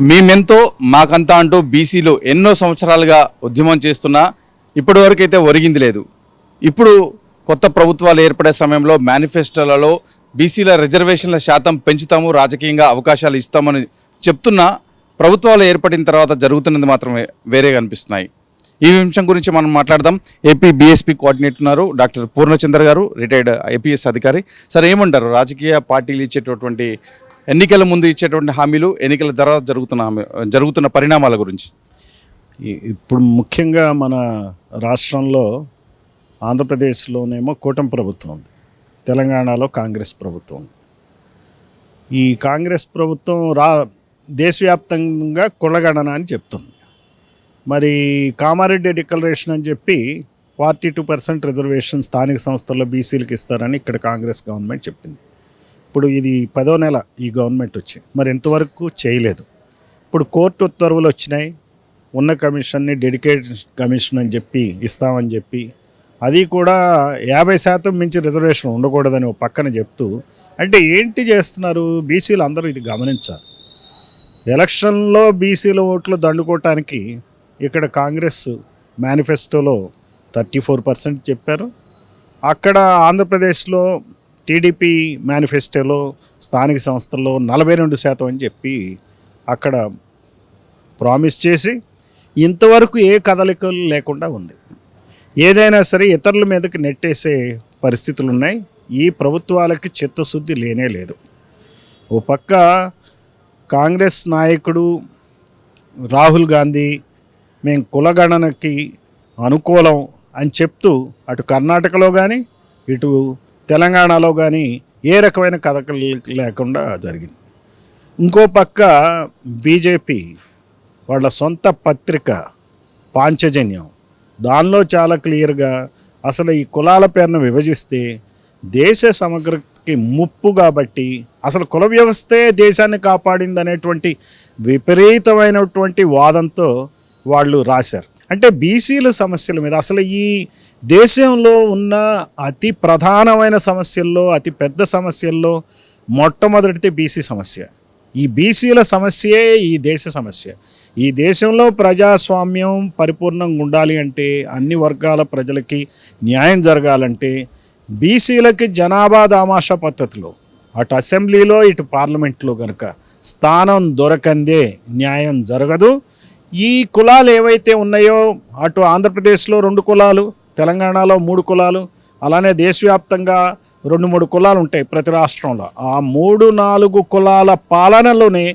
మేమెంతో మాకంతా అంటూ బీసీలు ఎన్నో సంవత్సరాలుగా ఉద్యమం చేస్తున్నా ఇప్పటివరకు అయితే ఒరిగింది లేదు. ఇప్పుడు కొత్త ప్రభుత్వాలు ఏర్పడే సమయంలో మేనిఫెస్టోలలో బీసీల రిజర్వేషన్ల శాతం పెంచుతాము రాజకీయంగా అవకాశాలు ఇస్తామని చెప్తున్నా ప్రభుత్వాలు ఏర్పడిన తర్వాత జరుగుతున్నది మాత్రమే వేరేగా అనిపిస్తున్నాయి. ఈ అంశం గురించి మనం మాట్లాడదాం. ఏపీ బీఎస్పీ కోఆర్డినేటర్ ఉన్నారు doctor Purnachandra garu retired IPS అధికారి. సార్ ఏమంటారు? రాజకీయ పార్టీలు ఇచ్చేటటువంటి ఎన్నికల ముందు ఇచ్చేటువంటి హామీలు ఎన్నికల తర్వాత జరుగుతున్న హామీ జరుగుతున్న పరిణామాల గురించి. ఇప్పుడు ముఖ్యంగా మన రాష్ట్రంలో ఆంధ్రప్రదేశ్లోనేమో కూటమి ప్రభుత్వం ఉంది. తెలంగాణలో కాంగ్రెస్ ప్రభుత్వం ఉంది. ఈ కాంగ్రెస్ ప్రభుత్వం రా దేశవ్యాప్తంగా కులగణన అని చెప్తుంది. మరి కామారెడ్డి డిక్లరేషన్ అని చెప్పి ఫార్టీ టూ పర్సెంట్ రిజర్వేషన్ స్థానిక సంస్థల్లో బీసీలకు ఇస్తారని ఇక్కడ కాంగ్రెస్ గవర్నమెంట్ చెప్పింది. ఇప్పుడు ఇది పదో నెల ఈ గవర్నమెంట్ వచ్చి మరి ఇంతవరకు చేయలేదు. ఇప్పుడు కోర్టు ఉత్తర్వులు వచ్చినాయి. ఉన్న కమిషన్ని డెడికేటెడ్ కమిషన్ అని చెప్పి ఇస్తామని చెప్పి. అది కూడా యాభై శాతం మించి రిజర్వేషన్ ఉండకూడదని ఒక పక్కన చెప్తూ అంటే ఏంటి చేస్తున్నారు? బీసీలు అందరూ ఇది గమనించాలి. ఎలక్షన్లో బీసీల ఓట్లు దండుకోవటానికి ఇక్కడ కాంగ్రెస్ మేనిఫెస్టోలో థర్టీ ఫోర్ పర్సెంట్ చెప్పారు. అక్కడ ఆంధ్రప్రదేశ్లో టీడీపీ మేనిఫెస్టోలో స్థానిక సంస్థల్లో నలభై రెండు శాతం అని చెప్పి అక్కడ ప్రామిస్ చేసి ఇంతవరకు ఏ కదలికలు లేకుండా ఉంది. ఏదైనా సరే ఇతరుల మీదకి నెట్టేసే పరిస్థితులు ఉన్నాయి. ఈ ప్రభుత్వాలకి చిత్తశుద్ధి లేనే లేదు. ఓ పక్క కాంగ్రెస్ నాయకుడు రాహుల్ గాంధీ మేము కులగణనకి అనుకూలం అని చెప్తూ అటు కర్ణాటకలో కానీ ఇటు తెలంగాణలో కానీ ఏ రకమైన కథకలు లేకుండా జరిగింది. ఇంకో పక్క బీజేపీ వాళ్ళ సొంత పత్రిక పాంచజన్యం. దానిలో చాలా క్లియర్గా అసలు ఈ కులాల పేరును విభజిస్తే దేశ సమగ్రతకి ముప్పు కాబట్టి అసలు కుల వ్యవస్థే దేశాన్ని కాపాడింది అనేటువంటి విపరీతమైనటువంటి వాదంతో వాళ్ళు రాశారు. అంటే బీసీల సమస్యల మీద అసలు ఈ దేశంలో ఉన్న అతి ప్రధానమైన సమస్యల్లో అతి పెద్ద సమస్యల్లో మొట్టమొదటిది బీసీ సమస్య. ఈ బీసీల సమస్యే ఈ దేశ సమస్య. ఈ దేశంలో ప్రజాస్వామ్యం పరిపూర్ణంగా ఉండాలి అంటే అన్ని వర్గాల ప్రజలకి న్యాయం జరగాలంటే బీసీలకి జనాభా దామాషా పద్ధతిలో అటు అసెంబ్లీలో ఇటు పార్లమెంట్లో కనుక స్థానం దొరకందే న్యాయం జరగదు. ఈ కులాలు ఏవైతే ఉన్నాయో అటు ఆంధ్రప్రదేశ్లో రెండు కులాలు తెలంగాణలో మూడు కులాలు అలానే దేశవ్యాప్తంగా రెండు మూడు కులాలు ఉంటాయి ప్రతి రాష్ట్రంలో. ఆ మూడు నాలుగు కులాల పాలనలోనే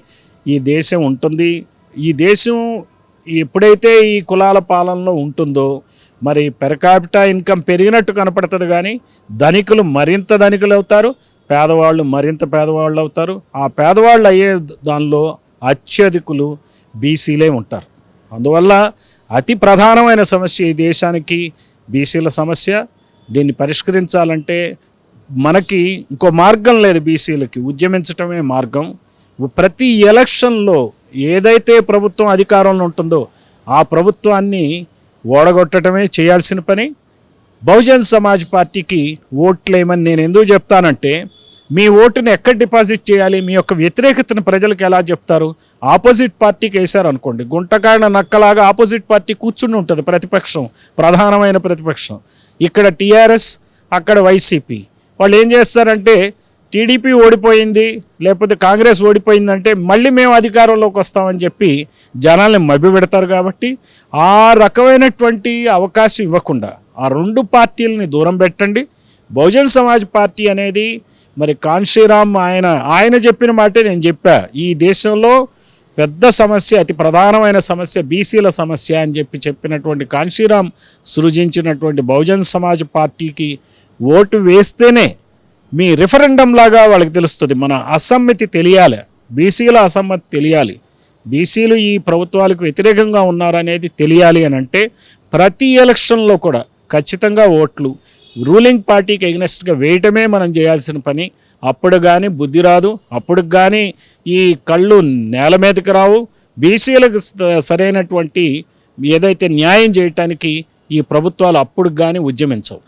ఈ దేశం ఉంటుంది. ఈ దేశం ఎప్పుడైతే ఈ కులాల పాలనలో ఉంటుందో మరి పెరకాపిటా ఇన్కమ్ పెరిగినట్టు కనపడుతుంది కానీ ధనికులు మరింత ధనికులు అవుతారు పేదవాళ్ళు మరింత పేదవాళ్ళు అవుతారు. ఆ పేదవాళ్ళు అయ్యే దానిలో అత్యధికులు బీసీలే ఉంటారు. అందువల్ల అతి ప్రధానమైన సమస్య ఈ దేశానికి బీసీల సమస్య. దీన్ని పరిష్కరించాలంటే మనకి ఇంకో మార్గం లేదు బీసీలకి. ఉద్యమించటమే మార్గం. ప్రతి ఎలక్షన్లో ఏదైతే ప్రభుత్వం అధికారంలో ఉంటుందో ఆ ప్రభుత్వాన్ని ఓడగొట్టడమే చేయాల్సిన పని. బహుజన్ సమాజ్ పార్టీకి ఓట్లేయమని నేను ఎందుకు చెప్తానంటే మీ ఓటుని ఎక్కడ డిపాజిట్ చేయాలి? మీ యొక్క వ్యతిరేకతను ప్రజలకు ఎలా చెప్తారు? ఆపోజిట్ పార్టీకి వేశారు అనుకోండి. గుంటకాడ నక్కలాగా ఆపోజిట్ పార్టీ కూర్చుని ఉంటుంది ప్రతిపక్షం ప్రధానమైన ప్రతిపక్షం. ఇక్కడ టీఆర్ఎస్ అక్కడ వైసీపీ. వాళ్ళు ఏం చేస్తారంటే టీడీపీ ఓడిపోయింది లేకపోతే కాంగ్రెస్ ఓడిపోయిందంటే మళ్ళీ మేము అధికారంలోకి వస్తామని చెప్పి జనాల్ని మభ్యపెడతారు కాబట్టి ఆ రకమైనటువంటి అవకాశం ఇవ్వకుండా ఆ రెండు పార్టీలని దూరం పెట్టండి. బహుజన్ సమాజ్ పార్టీ అనేది మరి కాన్షీరామ్ ఆయన ఆయన చెప్పిన మాటే నేను చెప్పా. ఈ దేశంలో పెద్ద సమస్య అతి ప్రధానమైన సమస్య బీసీల సమస్య అని చెప్పి చెప్పినటువంటి కాన్షీరామ్ సృజించినటువంటి బహుజన్ సమాజ్ పార్టీకి ఓటు వేస్తేనే మీ రిఫరెండం లాగా వాళ్ళకి తెలుస్తుంది. మన అసమ్మతి తెలియాలి బీసీల అసమ్మతి తెలియాలి. బీసీలు ఈ ప్రభుత్వాలకు వ్యతిరేకంగా ఉన్నారనేది తెలియాలి అని అంటే ప్రతి ఎలక్షన్లో కూడా ఖచ్చితంగా ఓట్లు రూలింగ్ పార్టీకి ఎగ్నెస్ట్గా వేయటమే మనం చేయాల్సిన పని. అప్పుడు కానీ బుద్ధి రాదు. అప్పుడు కానీ ఈ కళ్ళు నేల మీదకి రావు. బీసీలకు స- సరైనటువంటి ఏదైతే న్యాయం చేయటానికి ఈ ప్రభుత్వాలు అప్పుడు కానీ ఉద్యమించవు.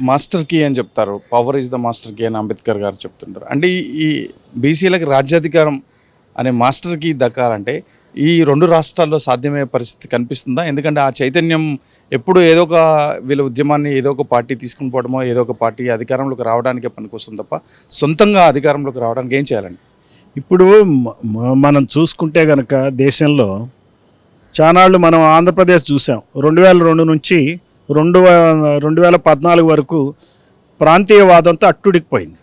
మాస్టర్ కీ అని చెప్తారు. Power is the master key అని అంబేద్కర్ గారు చెప్తుంటారు. అంటే ఈ- ఈ బీసీలకు రాజ్యాధికారం అనే మాస్టర్కి దక్కాలంటే ఈ రెండు రాష్ట్రాల్లో సాధ్యమయ్యే పరిస్థితి కనిపిస్తుందా? ఎందుకంటే ఆ చైతన్యం ఎప్పుడు ఏదో ఒక వీళ్ళ ఉద్యమాన్ని ఏదో ఒక పార్టీ తీసుకుని పోవడమో ఏదో ఒక పార్టీ అధికారంలోకి రావడానికే పనికొస్తుంది తప్ప సొంతంగా అధికారంలోకి రావడానికి ఏం చేయాలండి? ఇప్పుడు మనం చూసుకుంటే కనుక దేశంలో చానాళ్ళు మనం ఆంధ్రప్రదేశ్ చూసాం. రెండు వేల రెండు నుంచి రెండు రెండు వేల పద్నాలుగు వరకు ప్రాంతీయవాదంతో అట్టుడికిపోయింది.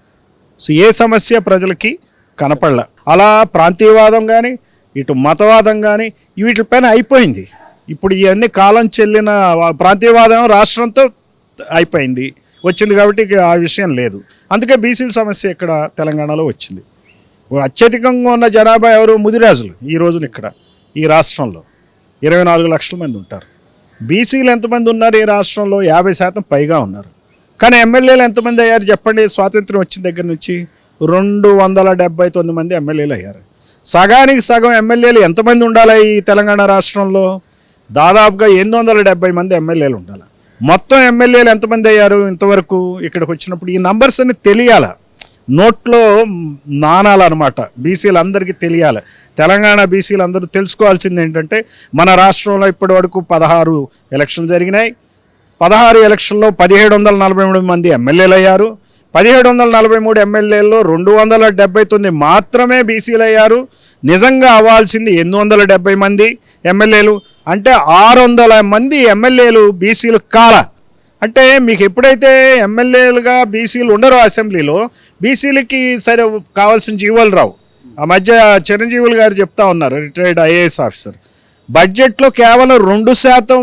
సో ఏ సమస్య ప్రజలకి కనపడలే. అలా ప్రాంతీయవాదం కానీ ఇటు మతవాదం కానీ వీటిపైన అయిపోయింది. ఇప్పుడు ఇవన్నీ కాలం చెల్లిన ప్రాంతీయవాదం రాష్ట్రంతో అయిపోయింది. వచ్చింది కాబట్టి ఆ విషయం లేదు. అందుకే బీసీల సమస్య ఇక్కడ తెలంగాణలో వచ్చింది. అత్యధికంగా ఉన్న జనాభా ఎవరు? ముదిరాజులు ఈ రోజున ఇక్కడ ఈ రాష్ట్రంలో. ఇరవై నాలుగు లక్షల మంది ఉంటారు. బీసీలు ఎంతమంది ఉన్నారు ఈ రాష్ట్రంలో? యాభై శాతం పైగా ఉన్నారు. కానీ ఎమ్మెల్యేలు ఎంతమంది అయ్యారు? చెప్పండి. స్వాతంత్రం వచ్చిన దగ్గర నుంచి రెండు వందల డెబ్బై తొమ్మిది మంది ఎమ్మెల్యేలు అయ్యారు. సగానికి సగం ఎమ్మెల్యేలు ఎంతమంది ఉండాలి ఈ తెలంగాణ రాష్ట్రంలో? దాదాపుగా ఎనిమిది వందల డెబ్బై మంది ఎమ్మెల్యేలు ఉండాలి. మొత్తం ఎమ్మెల్యేలు ఎంతమంది అయ్యారు ఇంతవరకు ఇక్కడికి వచ్చినప్పుడు? ఈ నంబర్స్ అన్ని తెలియాల. నోట్లో నానాలన్నమాట బీసీలు అందరికీ తెలియాలి. తెలంగాణ బీసీలు అందరూ తెలుసుకోవాల్సింది ఏంటంటే మన రాష్ట్రంలో ఇప్పటి వరకు పదహారు ఎలక్షన్లు జరిగినాయి. పదహారు ఎలక్షన్లో పదిహేడు వందల నలభై మూడు మంది ఎమ్మెల్యేలు అయ్యారు. పదిహేడు వందల నలభై మూడు ఎమ్మెల్యేల్లో రెండు వందల డెబ్బై తొమ్మిది మాత్రమే బీసీలు అయ్యారు నిజంగా అవ్వాల్సింది ఎనిమిది వందల డెబ్బై మంది ఎమ్మెల్యేలు. అంటే ఆరు వందల మంది ఎమ్మెల్యేలు బీసీలు కాల. అంటే మీకు ఎప్పుడైతే ఎమ్మెల్యేలుగా బీసీలు ఉండరో అసెంబ్లీలో బీసీలకి సరే కావాల్సిన జీవులు రావు. ఆ మధ్య చిరంజీవులు గారు చెప్తా ఉన్నారు రిటైర్డ్ ఐఏఎస్ ఆఫీసర్. బడ్జెట్లో కేవలం రెండు శాతం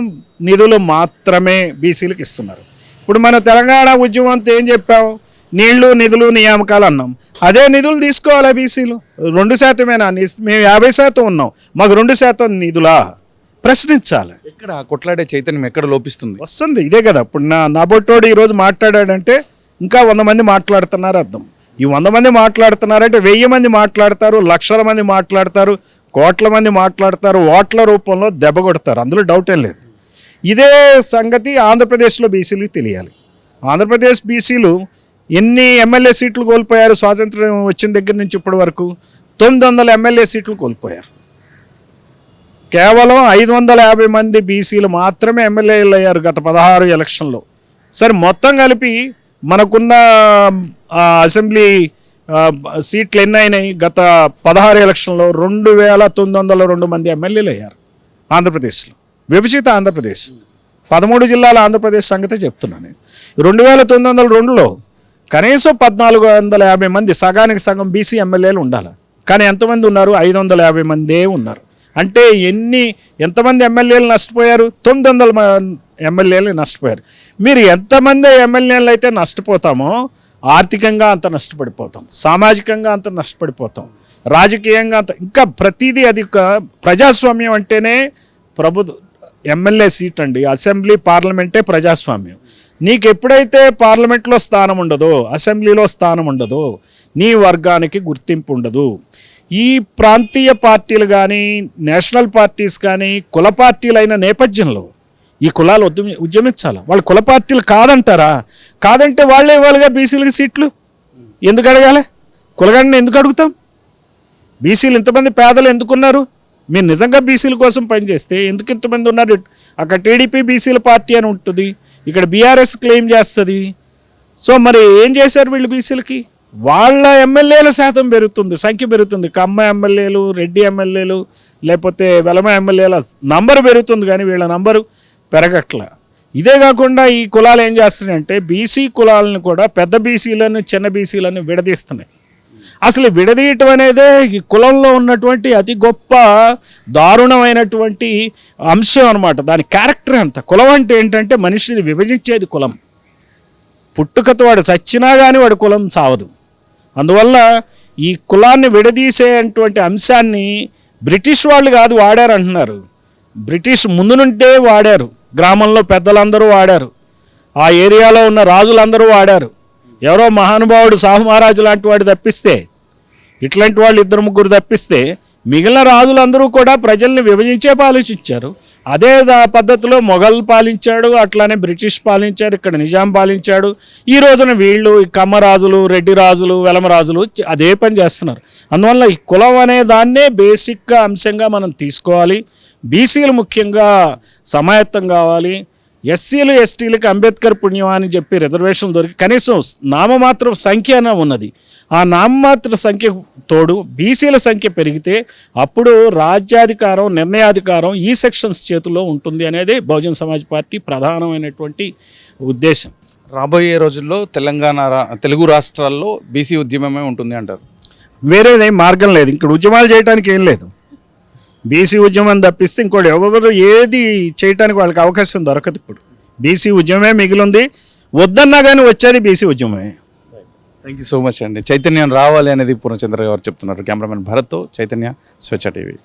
నిధులు మాత్రమే బీసీలకు ఇస్తున్నారు. ఇప్పుడు మన తెలంగాణ ఉద్యమంతో ఏం చెప్పాము నీళ్ళు నిధులు నియామకాలు అన్నాం. అదే నిధులు తీసుకోవాలా బీసీలు రెండు శాతమేనా? మేము యాభై శాతం ఉన్నాం. మాకు రెండు శాతం నిధులా? ప్రశ్నించాలి. ఎక్కడ కొట్లాడే చైతన్యం ఎక్కడ లోపిస్తుంది? వస్తుంది ఇదే కదా. ఇప్పుడు నా నాబొట్టోడు ఈరోజు మాట్లాడాడంటే ఇంకా వంద మంది మాట్లాడుతున్నారు అర్థం. ఈ వంద మంది మాట్లాడుతున్నారంటే వెయ్యి మంది మాట్లాడతారు లక్షల మంది మాట్లాడతారు కోట్ల మంది మాట్లాడతారు ఓట్ల రూపంలో దెబ్బ కొడతారు. అందులో డౌట్ ఏం లేదు. ఇదే సంగతి ఆంధ్రప్రదేశ్లో బీసీలకు తెలియాలి. ఆంధ్రప్రదేశ్ బీసీలు ఎన్ని ఎమ్మెల్యే సీట్లు కోల్పోయారు స్వాతంత్రం వచ్చిన దగ్గర నుంచి ఇప్పటి వరకు? తొమ్మిది వందల ఎమ్మెల్యే సీట్లు కోల్పోయారు. కేవలం ఐదు వందల యాభై మంది బీసీలు మాత్రమే ఎమ్మెల్యేలు అయ్యారు గత పదహారు ఎలక్షన్లో. సరే మొత్తం కలిపి మనకున్న అసెంబ్లీ సీట్లు ఎన్ని అయినాయి గత పదహారు ఎలక్షన్లో రెండు వేల తొమ్మిది వందల రెండు మంది ఎమ్మెల్యేలు అయ్యారు ఆంధ్రప్రదేశ్లో. విభజిత ఆంధ్రప్రదేశ్. పదమూడు జిల్లాల ఆంధ్రప్రదేశ్ సంగతే చెప్తున్నాను నేను. రెండు వేల తొమ్మిది వందల రెండులో కనీసం పద్నాలుగు వందల యాభై మంది సగానికి సగం బీసీ ఎమ్మెల్యేలు ఉండాలి. కానీ ఎంతమంది ఉన్నారు? ఐదు వందల యాభై మందే ఉన్నారు. అంటే ఎన్ని ఎంతమంది ఎమ్మెల్యేలు నష్టపోయారు? తొమ్మిది వందల ఎమ్మెల్యేలు నష్టపోయారు. మీరు ఎంతమంది ఎమ్మెల్యేలు అయితే నష్టపోతామో ఆర్థికంగా అంత నష్టపడిపోతాం సామాజికంగా అంత నష్టపడిపోతాం రాజకీయంగా అంత ఇంకా ప్రతిదీ అది ఒక ప్రజాస్వామ్యం అంటేనే ప్రభుత్వ ఎమ్మెల్యే సీట్ అండి. అసెంబ్లీ పార్లమెంటే ప్రజాస్వామ్యం. నీకు ఎప్పుడైతే పార్లమెంట్లో స్థానం ఉండదో అసెంబ్లీలో స్థానం ఉండదో నీ వర్గానికి గుర్తింపు ఉండదు. ఈ ప్రాంతీయ పార్టీలు కానీ నేషనల్ పార్టీస్ కానీ కుల పార్టీలైన నేపథ్యంలో ఈ కులాలు ఉద్యమి ఉద్యమించాలి? వాళ్ళు కుల పార్టీలు కాదంటారా? కాదంటే వాళ్ళే ఇవ్వాలిగా బీసీలకి సీట్లు? ఎందుకు అడగాలి? కులగండిని ఎందుకు అడుగుతాం? బీసీలు ఇంతమంది పేదలు ఎందుకున్నారు? మీరు నిజంగా బీసీల కోసం పనిచేస్తే ఎందుకు ఇంతమంది ఉన్నారు? అక్కడ టీడీపీ బీసీల పార్టీ అని ఉంటుంది. ఇక్కడ బీఆర్ఎస్ క్లెయిమ్ చేస్తుంది. సో మరి ఏం చేశారు వీళ్ళు బీసీలకి వాళ్ళ ఎమ్మెల్యేల శాతం పెరుగుతుంది సంఖ్య పెరుగుతుంది. కమ్మ ఎమ్మెల్యేలు రెడ్డి ఎమ్మెల్యేలు లేకపోతే వెలమ ఎమ్మెల్యేల నంబరు పెరుగుతుంది కానీ వీళ్ళ నంబరు పెరగట్ల. ఇదే కాకుండా ఈ కులాలు ఏం చేస్తున్నాయంటే బీసీ కులాలను కూడా పెద్ద బీసీలను చిన్న బీసీలను విడదీస్తున్నాయి. అసలు విడదీయటం అనేదే ఈ కులంలో ఉన్నటువంటి అతి గొప్ప దారుణమైనటువంటి అంశం అనమాట దాని క్యారెక్టర్ అంత కులం అంటే ఏంటంటే మనిషిని విభజించేది కులం. పుట్టుకతో వాడు చచ్చినా కానీ వాడు కులం సావదు. అందువల్ల ఈ కులాన్ని విడదీసేటువంటి అంశాన్ని బ్రిటిష్ వాళ్ళు కాదు వాడారు అంటున్నారు బ్రిటిష్ ముందు నుండే వాడారు. గ్రామంలో పెద్దలందరూ వాడారు. ఆ ఏరియాలో ఉన్న రాజులందరూ వాడారు. ఎవరో మహానుభావుడు సాహు మహారాజు లాంటి వాడు తప్పిస్తే ఇట్లాంటి వాళ్ళు ఇద్దరు ముగ్గురు తప్పిస్తే మిగిలిన రాజులందరూ కూడా ప్రజల్ని విభజించే పాలించారు అదే పద్ధతిలో మొఘల్ పాలించాడు అట్లానే బ్రిటిష్ పాలించారు ఇక్కడ నిజాం పాలించాడు. ఈ రోజున వీళ్ళు ఈ కమ్మరాజులు రెడ్డి రాజులు వెలమరాజులు అదే పని చేస్తున్నారు. అందువల్ల ఈ కులం అనే దాన్నే బేసిక్గా అంశంగా మనం తీసుకోవాలి. బీసీలు ముఖ్యంగా సమాయత్తం కావాలి. ఎస్సీలు ఎస్టీలకు అంబేద్కర్ పుణ్యం అని చెప్పి రిజర్వేషన్ దొరికి కనీసం నామమాత్ర సంఖ్య అన్న ఉన్నది. ఆ నామమాత్ర సంఖ్య తోడు బీసీల సంఖ్య పెరిగితే అప్పుడు రాజ్యాధికారం నిర్ణయాధికారం ఈ సెక్షన్స్ చేతిలో ఉంటుంది అనేది బహుజన్ సమాజ్ పార్టీ ప్రధానమైనటువంటి ఉద్దేశం. రాబోయే రోజుల్లో తెలంగాణ రా- తెలుగు రాష్ట్రాల్లో బీసీ ఉద్యమమే ఉంటుంది అంటారు. వేరేదేం మార్గం లేదు. ఇక్కడ ఉద్యమాలు చేయడానికి ఏం లేదు. బీసీ ఉద్యమం తప్పిస్తే ఇంకోటి ఎవరు ఏది చేయడానికి వాళ్ళకి అవకాశం దొరకదు ఇప్పుడు. బీసీ ఉద్యమమే మిగిలింది. వద్దన్నా కానీ వచ్చేది బీసీ ఉద్యమమే థ్యాంక్ యూ సో మచ్ అండి. చైతన్యం రావాలి అనేది పూర్ణచంద్ర గారు చెప్తున్నారు. కెమెరామెన్ భరత్తో చైతన్య స్వచ్ఛ టీవీ.